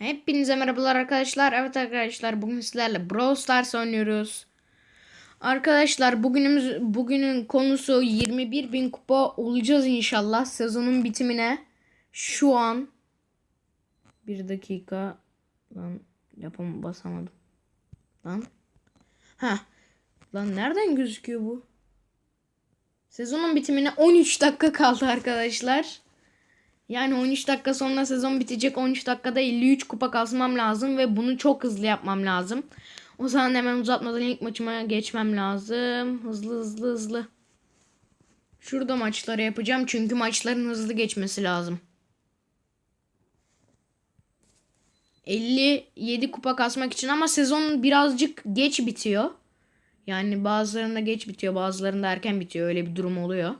Hepinize merhabalar arkadaşlar. Evet arkadaşlar bugün sizlerle Brawl Stars oynuyoruz. Arkadaşlar bugünümüz bugünün konusu 21 bin kupa olacağız inşallah sezonun bitimine. Şu an bir dakika lan yapam basamadım. Lan. Ha. Lan nereden gözüküyor bu? Sezonun bitimine 13 dakika kaldı arkadaşlar. Yani 13 dakika sonra sezon bitecek. 13 dakikada 53 kupa kasmam lazım ve bunu çok hızlı yapmam lazım. O zaman hemen uzatmadan ilk maçıma geçmem lazım. Hızlı hızlı hızlı. Şurada maçları yapacağım çünkü maçların hızlı geçmesi lazım. 57 kupa kasmak için ama sezon birazcık geç bitiyor. Yani bazılarında geç bitiyor, bazılarında erken bitiyor. Öyle bir durum oluyor.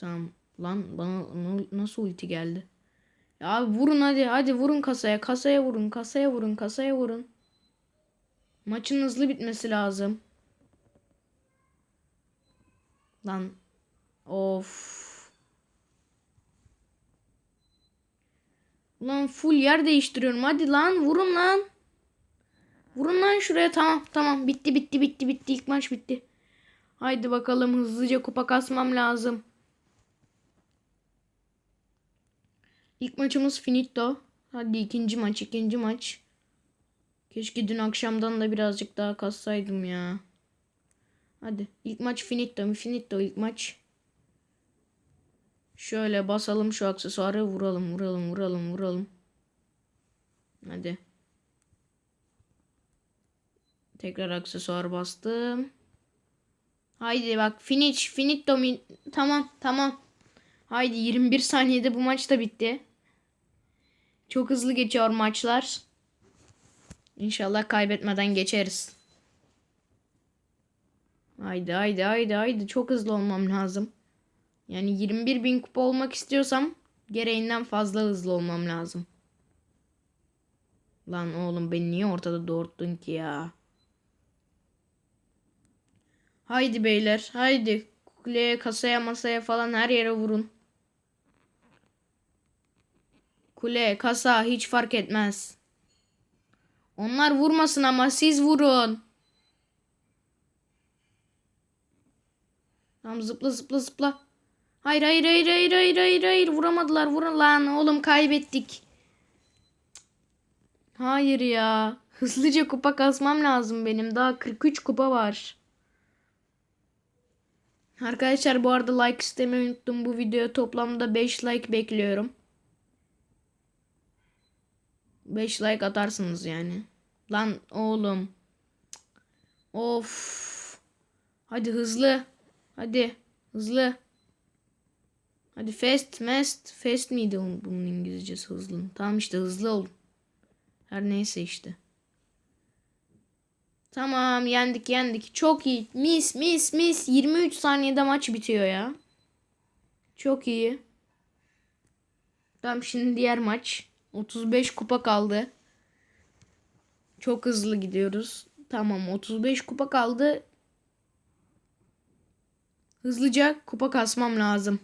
Tamam. Lan bana nasıl ulti geldi? Ya abi vurun hadi. Hadi vurun kasaya. Kasaya vurun. Kasaya vurun. Kasaya vurun. Maçın hızlı bitmesi lazım. Lan. Of. Ulan full yer değiştiriyorum. Hadi lan vurun lan. Vurun lan şuraya. Tamam tamam. Bitti bitti bitti bitti. İlk maç bitti. Haydi bakalım hızlıca kupa kasmam lazım. İlk maçımız finito. Hadi ikinci maç, ikinci maç. Keşke dün akşamdan da birazcık daha kassaydım ya. Hadi ilk maç finito, finito ilk maç. Şöyle basalım şu aksesuarı vuralım, vuralım, vuralım, vuralım. Hadi. Tekrar aksesuar bastım. Haydi bak finish, finito mi? Tamam, tamam. Haydi 21 saniyede bu maç da bitti. Çok hızlı geçiyor maçlar. İnşallah kaybetmeden geçeriz. Haydi haydi haydi haydi çok hızlı olmam lazım. Yani 21 bin kupa olmak istiyorsam gereğinden fazla hızlı olmam lazım. Lan oğlum beni niye ortada doğurttun ki ya? Haydi beyler haydi. Kuleye kasaya masaya falan her yere vurun. Kule, kasa hiç fark etmez. Onlar vurmasın ama siz vurun. Tamam zıpla zıpla zıpla. Hayır hayır hayır hayır hayır hayır hayır vuramadılar vurun lan oğlum kaybettik. Hayır ya. Hızlıca kupa kasmam lazım benim. Daha 43 kupa var. Arkadaşlar bu arada like istemeyi unuttum. Bu videoya toplamda 5 like bekliyorum. 5 like atarsınız yani. Lan oğlum. Of. Hadi hızlı. Hadi hızlı. Hadi fast, mast. Fast miydi bunun İngilizcesi hızlı? Tamam işte hızlı ol. Her neyse işte. Tamam yendik yendik. Çok iyi. Mis mis mis. 23 saniyede maç bitiyor ya. Çok iyi. Tamam şimdi diğer maç. 35 kupa kaldı. Çok hızlı gidiyoruz. Tamam 35 kupa kaldı. Hızlıca kupa kasmam lazım.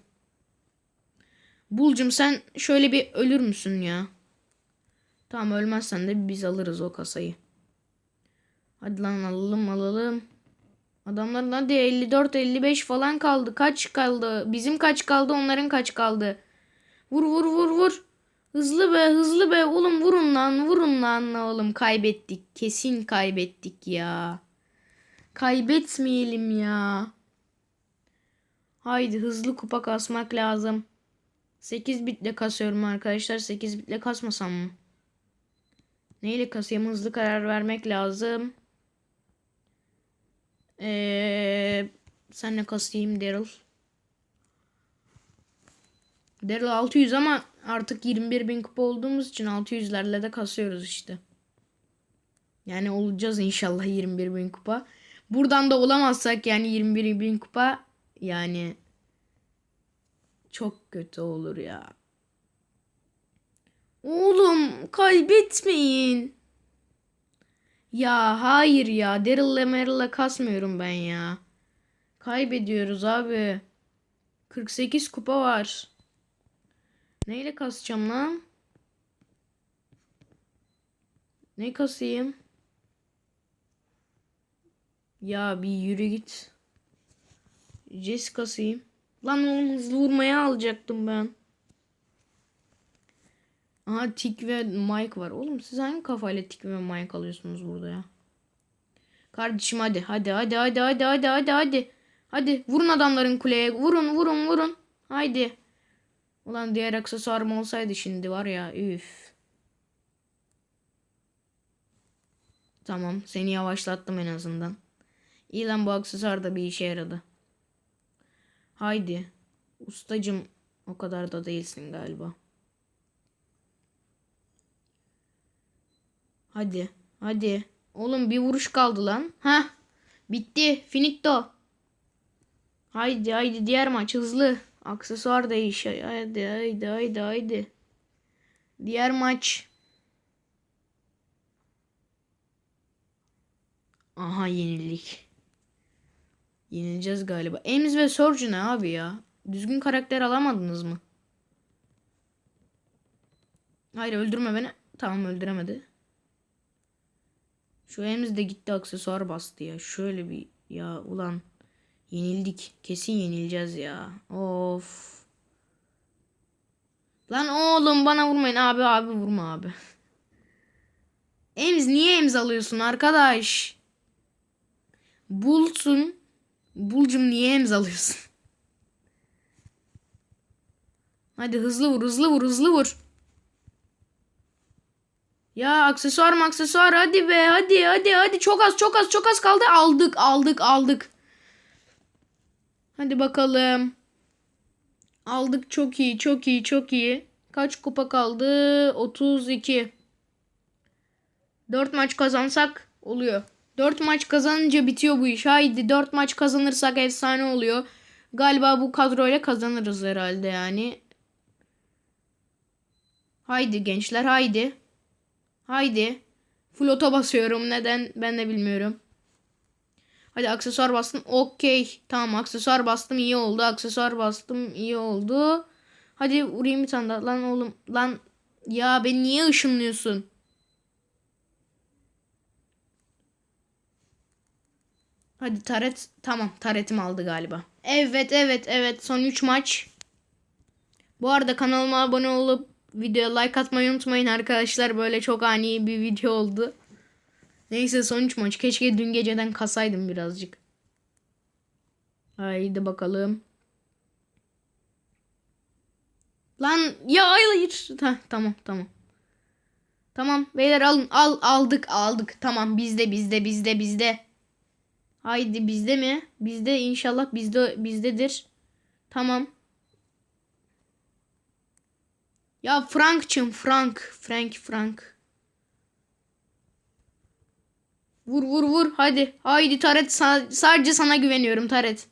Bulcum sen şöyle bir ölür müsün ya? Tamam ölmezsen de biz alırız o kasayı. Hadi lan alalım alalım. Adamların hadi 54 55 falan kaldı. Kaç kaldı? Bizim kaç kaldı? Onların kaç kaldı? Vur vur vur vur. Hızlı be hızlı be oğlum vurun lan vurun lan oğlum kaybettik. Kesin kaybettik ya. Kaybetmeyelim ya. Haydi hızlı kupa kasmak lazım. 8 bitle kasıyorum arkadaşlar. 8 bitle kasmasam mı? Neyle kasayım? Hızlı karar vermek lazım. Ee, senle kasayım Daryl. Daryl 600 ama artık 21 bin kupa olduğumuz için 600'lerle de kasıyoruz işte. Yani olacağız inşallah 21 bin kupa. Buradan da olamazsak yani 21 bin kupa yani çok kötü olur ya. Oğlum kaybetmeyin. Ya hayır ya. Daryl'la Meryl'la kasmıyorum ben ya. Kaybediyoruz abi. 48 kupa var. Neyle kasacağım lan? Ne kasayım? Ya bir yürü git. Jess kasayım. Lan oğlum hızlı vurmaya alacaktım ben. Aha Tik ve Mike var. Oğlum siz hangi kafayla Tik ve Mike alıyorsunuz burada ya? Kardeşim hadi hadi hadi hadi hadi hadi hadi hadi. Hadi vurun adamların kuleye. Vurun vurun vurun. Haydi. Ulan diğer aksesuarım olsaydı şimdi var ya üf. Tamam seni yavaşlattım en azından. İyi lan bu aksesuar da bir işe yaradı. Haydi. Ustacım o kadar da değilsin galiba. Hadi. Hadi. Oğlum bir vuruş kaldı lan. Ha? Bitti. Finito. Haydi haydi diğer maç hızlı. Aksesuar değiş. Haydi haydi haydi haydi. Diğer maç. Aha yenildik. Yenileceğiz galiba. Ems ve Surge ne abi ya? Düzgün karakter alamadınız mı? Hayır öldürme beni. Tamam öldüremedi. Şu Ems de gitti aksesuar bastı ya. Şöyle bir ya ulan yenildik. Kesin yenileceğiz ya. Of. Lan oğlum bana vurmayın abi abi vurma abi. Ems niye Ems alıyorsun arkadaş? Bulsun. Bulcum niye Ems alıyorsun? Hadi hızlı vur hızlı vur hızlı vur. Ya aksesuar mı aksesuar hadi be hadi hadi hadi çok az çok az çok az kaldı aldık aldık aldık. Hadi bakalım. Aldık çok iyi çok iyi çok iyi. Kaç kupa kaldı? 32. 4 maç kazansak oluyor. 4 maç kazanınca bitiyor bu iş. Haydi 4 maç kazanırsak efsane oluyor. Galiba bu kadroyla kazanırız herhalde yani. Haydi gençler haydi. Haydi. Flota basıyorum. Neden ben de bilmiyorum. Hadi aksesuar bastım. Okey. Tamam aksesuar bastım iyi oldu. Aksesuar bastım iyi oldu. Hadi vurayım bir tane daha. Lan oğlum. Lan ya beni niye ışınlıyorsun? Hadi taret. Tamam taretim aldı galiba. Evet evet evet. Son 3 maç. Bu arada kanalıma abone olup videoya like atmayı unutmayın arkadaşlar. Böyle çok ani bir video oldu. Neyse sonuç maç. Keşke dün geceden kasaydım birazcık. Haydi bakalım. Lan ya hayır. Ha, tamam tamam. Tamam beyler alın al aldık aldık. Tamam bizde bizde bizde bizde. Haydi bizde mi? Bizde inşallah bizde bizdedir. Tamam. Ya Frank'cım Frank. Frank Frank. Vur vur vur hadi. Haydi Taret sa- sadece sana güveniyorum Taret.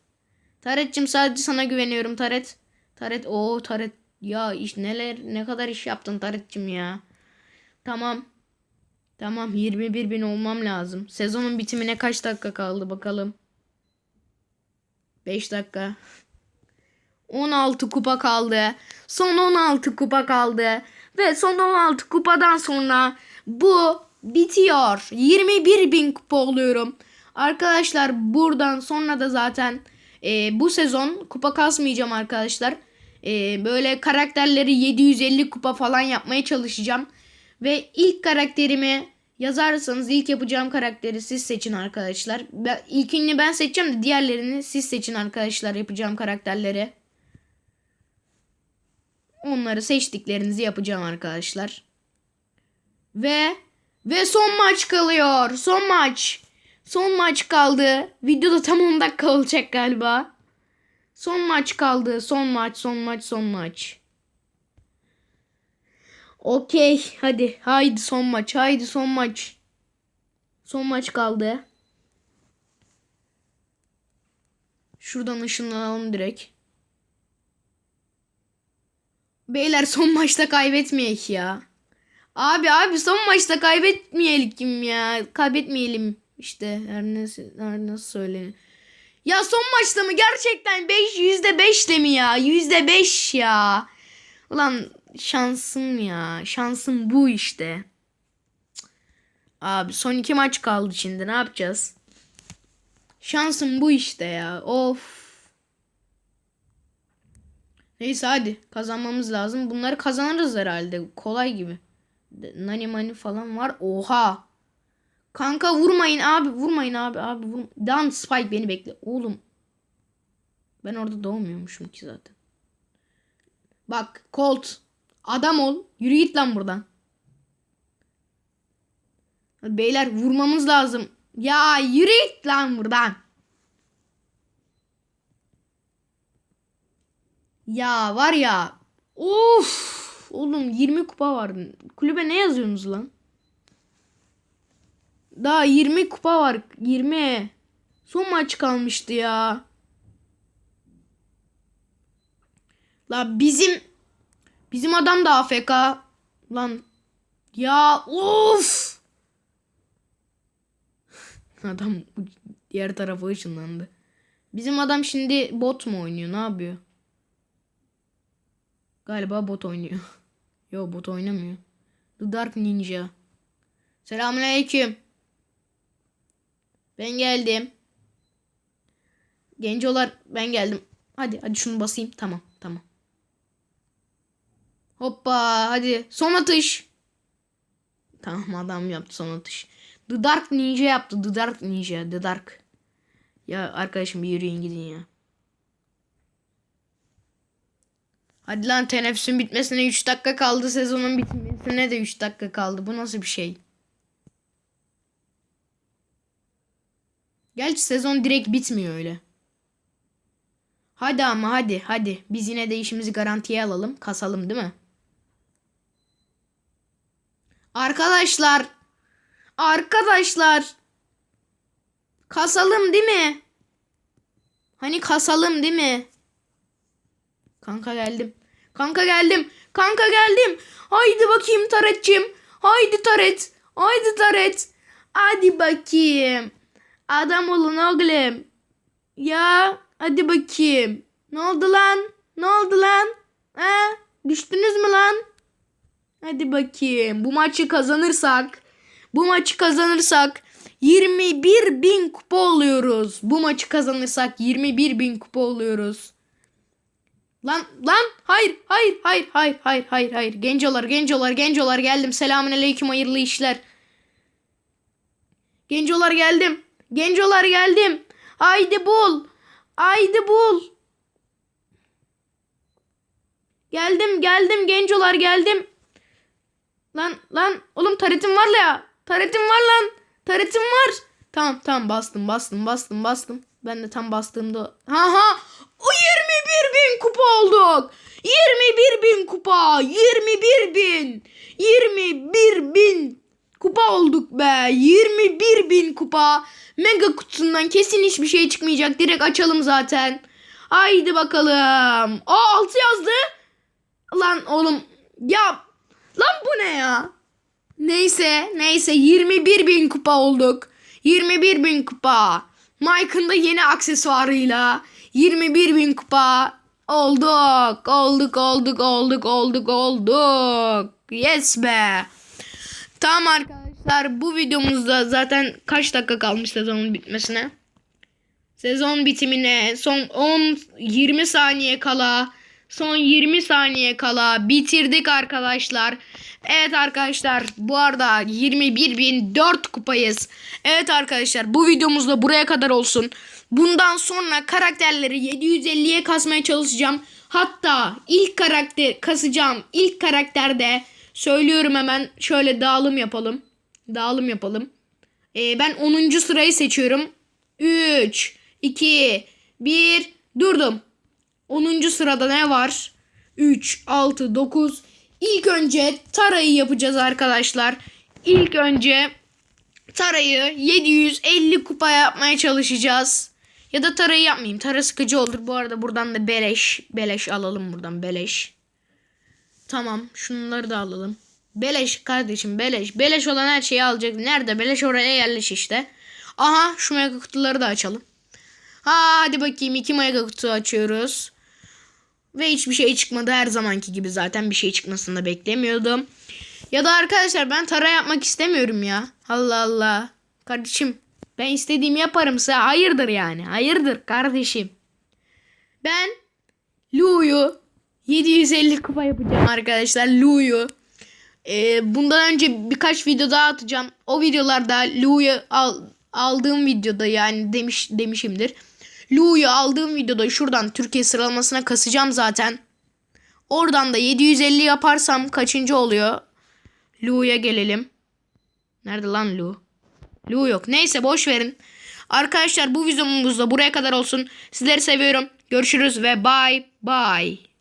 Taret'cim sadece sana güveniyorum Taret. Taret o Taret ya iş neler ne kadar iş yaptın Taret'cim ya. Tamam. Tamam 21 bin olmam lazım. Sezonun bitimine kaç dakika kaldı bakalım. 5 dakika. 16 kupa kaldı. Son 16 kupa kaldı. Ve son 16 kupadan sonra bu bitiyor. 21 bin kupa oluyorum. Arkadaşlar buradan sonra da zaten e, bu sezon kupa kasmayacağım arkadaşlar. E, böyle karakterleri 750 kupa falan yapmaya çalışacağım. Ve ilk karakterimi yazarsanız ilk yapacağım karakteri siz seçin arkadaşlar. Ben, ilkini ben seçeceğim de diğerlerini siz seçin arkadaşlar yapacağım karakterleri. Onları seçtiklerinizi yapacağım arkadaşlar. Ve ve son maç kalıyor. Son maç. Son maç kaldı. Videoda tam 10 dakika olacak galiba. Son maç kaldı. Son maç, son maç, son maç. Okey. Hadi. Haydi son maç. Haydi son maç. Son maç kaldı. Şuradan ışınlanalım direkt. Beyler son maçta kaybetmeyek ya. Abi abi son maçta kaybetmeyelim ya. Kaybetmeyelim işte her nasıl, her nasıl söylenir. Ya son maçta mı gerçekten 5 yüzde 5 de mi ya? Yüzde 5 ya. Ulan şansım ya. Şansım bu işte. Abi son iki maç kaldı şimdi ne yapacağız? Şansım bu işte ya. Of. Neyse hadi kazanmamız lazım. Bunları kazanırız herhalde. Kolay gibi. Nani mani falan var. Oha. Kanka vurmayın abi. Vurmayın abi. Abi vur. Dan Spike beni bekle. Oğlum. Ben orada doğmuyormuşum ki zaten. Bak Colt. Adam ol. Yürü git lan buradan. Beyler vurmamız lazım. Ya yürü git lan buradan. Ya var ya. Of. Oğlum 20 kupa var. Kulübe ne yazıyorsunuz lan? Daha 20 kupa var. 20. Son maç kalmıştı ya. La bizim bizim adam da AFK. Lan ya of. Adam diğer tarafa ışınlandı. Bizim adam şimdi bot mu oynuyor? Ne yapıyor? Galiba bot oynuyor. Yo bot oynamıyor. The Dark Ninja. Selamünaleyküm. Ben geldim. Gencolar ben geldim. Hadi hadi şunu basayım. Tamam tamam. Hoppa hadi son atış. Tamam adam yaptı son atış. The Dark Ninja yaptı. The Dark Ninja. The Dark. Ya arkadaşım bir yürüyün gidin ya. Hadi lan teneffüsün bitmesine 3 dakika kaldı. Sezonun bitmesine de 3 dakika kaldı. Bu nasıl bir şey? Gerçi sezon direkt bitmiyor öyle. Hadi ama hadi hadi. Biz yine de işimizi garantiye alalım. Kasalım değil mi? Arkadaşlar. Arkadaşlar. Kasalım değil mi? Hani kasalım değil mi? Kanka geldim. Kanka geldim. Kanka geldim. Haydi bakayım Taret'cim. Haydi Taret. Haydi Taret. Hadi bakayım. Adam olun oğlum. Ya hadi bakayım. Ne oldu lan? Ne oldu lan? Ha? Düştünüz mü lan? Hadi bakayım. Bu maçı kazanırsak bu maçı kazanırsak 21 bin kupa oluyoruz. Bu maçı kazanırsak 21 bin kupa oluyoruz. Lan lan hayır hayır hayır hayır hayır hayır hayır gencolar gencolar gencolar geldim selamünaleyküm hayırlı işler. Gencolar geldim. Gencolar geldim. Haydi bul. Haydi bul. Geldim geldim gencolar geldim. Lan lan oğlum taretim var ya. Taretim var lan. Taretim var. Tamam tamam bastım bastım bastım bastım. Ben de tam bastığımda. Ha ha. O 21 bin kupa olduk. 21 bin kupa. 21 bin. 21 bin kupa olduk be. 21 bin kupa. Mega kutusundan kesin hiçbir şey çıkmayacak. Direkt açalım zaten. Haydi bakalım. Aa 6 yazdı. Lan oğlum. Ya. Lan bu ne ya? Neyse neyse 21 bin kupa olduk. 21 bin kupa. Mike'ın da yeni aksesuarıyla 21 bin kupa olduk. Olduk olduk olduk olduk olduk. Yes be. Tamam arkadaşlar bu videomuzda zaten kaç dakika kalmış sezonun bitmesine? Sezon bitimine son 10 20 saniye kala son 20 saniye kala bitirdik arkadaşlar. Evet arkadaşlar bu arada 21.004 kupayız. Evet arkadaşlar bu videomuz da buraya kadar olsun. Bundan sonra karakterleri 750'ye kasmaya çalışacağım. Hatta ilk karakter kasacağım. ilk karakterde söylüyorum hemen şöyle dağılım yapalım. Dağılım yapalım. Ee, ben 10. sırayı seçiyorum. 3, 2, 1 durdum. 10. sırada ne var? 3, 6, 9. İlk önce Tara'yı yapacağız arkadaşlar. İlk önce Tara'yı 750 kupa yapmaya çalışacağız. Ya da Tara'yı yapmayayım. Tara sıkıcı olur. Bu arada buradan da beleş. Beleş alalım buradan beleş. Tamam şunları da alalım. Beleş kardeşim beleş. Beleş olan her şeyi alacak. Nerede beleş oraya yerleş işte. Aha şu mega kutuları da açalım. Ha, hadi bakayım iki mega kutu açıyoruz. Ve hiçbir şey çıkmadı her zamanki gibi zaten bir şey çıkmasını da beklemiyordum. Ya da arkadaşlar ben tara yapmak istemiyorum ya. Allah Allah. Kardeşim ben istediğimi yaparımsa hayırdır yani. Hayırdır kardeşim. Ben Lu'yu 750 kupa yapacağım arkadaşlar. Lu'yu. Ee, bundan önce birkaç video daha atacağım. O videolarda Lu'yu al, aldığım videoda yani demiş demişimdir. Lu'yu aldığım videoda şuradan Türkiye sıralamasına kasacağım zaten. Oradan da 750 yaparsam kaçıncı oluyor? Lu'ya gelelim. Nerede lan Lu? Lu yok. Neyse boş verin. Arkadaşlar bu videomuz da buraya kadar olsun. Sizleri seviyorum. Görüşürüz ve bye bye.